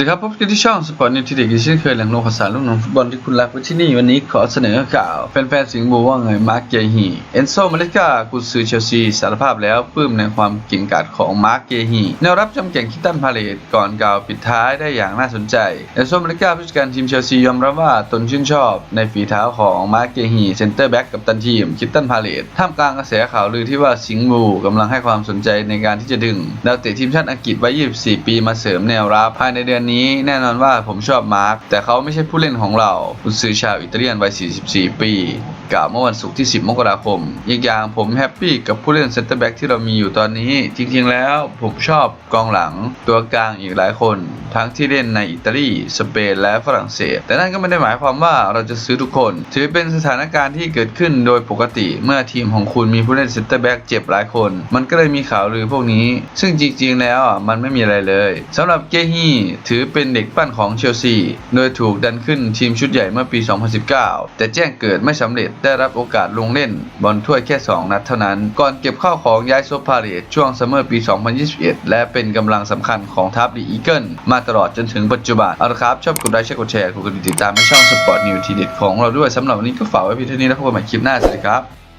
ดีครับพบกันที่ช่องสปอร์ตนิวทีเด็กอีกเช่นเคยแหล่งลงข่าวสารลูกหนังฟุตบอลที่คุณรักไว้ที่นี่ วันนี้ขอเสนอข่าว แฟนๆสิงห์บูว่าไงมาร์กเกฮีเอนโซมาเลกากุซือเชลซีสารภาพแล้วปลื้มในความเก่งกาจของมาร์กเกฮีแนวรับจำแก่งคิตตันพาเลตก่อนกล่าวปิดท้ายได้อย่างน่าสนใจเอนโซมาเลกาผู้จัดการทีมเชลซียอมรับว่าตนชื่นชอบ ในฝีเท้าของมาร์กเกฮีเซนเตอร์แบ็กกับตันทีมคิตตันพาเลตท่ามกลางกระแสข่าวลือที่ว่าสิงห์บูกำลังให้ความสนใจในการที่จะดึงดาวเตะทีมชาติอังกฤษวัย 24 ปีมาเสริมแนวรับภายในเดือนนี้แน่นอนว่าผมชอบมาร์กแต่เขาไม่ใช่ผู้เล่นของเราคุณซื้อชาวอิตาเลียนวัย 44 ปีกล่าวเมื่อวันศุกร์ที่ 10 มกราคม อีกอย่างผมแฮปปี้กับผู้เล่นเซนเตอร์แบ็กที่เรามีอยู่ตอนนี้ จริงๆแล้วผมชอบกองหลังตัวกลางอีกหลายคน ทั้งที่เล่นในอิตาลี สเปน และฝรั่งเศส แต่นั่นก็ไม่ได้หมายความว่าเราจะซื้อทุกคน ถือเป็นสถานการณ์ที่เกิดขึ้นโดยปกติ เมื่อทีมของคุณมีผู้เล่นเซนเตอร์แบ็กเจ็บหลายคน มันก็เลยมีข่าวลือพวกนี้ ซึ่งจริงๆแล้วมันไม่มีอะไรเลยสำหรับเกฮีถืออเป็นเด็กปั้นของเชลซี โดยถูกดันขึ้นทีมชุดใหญ่เมื่อปี 2019 แต่แจ้งเกิดไม่สำเร็จได้รับโอกาสลงเล่นบอลถ้วยแค่ 2 นัดเท่านั้น ก่อนเก็บข้าวของย้ายโซพาเรตช่วงซัมเมอร์ปี 2021 และเป็นกำลังสำคัญของทัพดีอีเกิลมาตลอดจนถึงปัจจุบันเอาละครับ ชอบกดไลค์ใช่กดแชร์กดติดตามให้ช่องสปอร์ตนิวทีเด็ดของเราด้วยสำหรับวันนี้ก็ฝากไว้เพียงเท่านี้แล้วพบกันใหม่คลิปหน้าสวัสดีครับ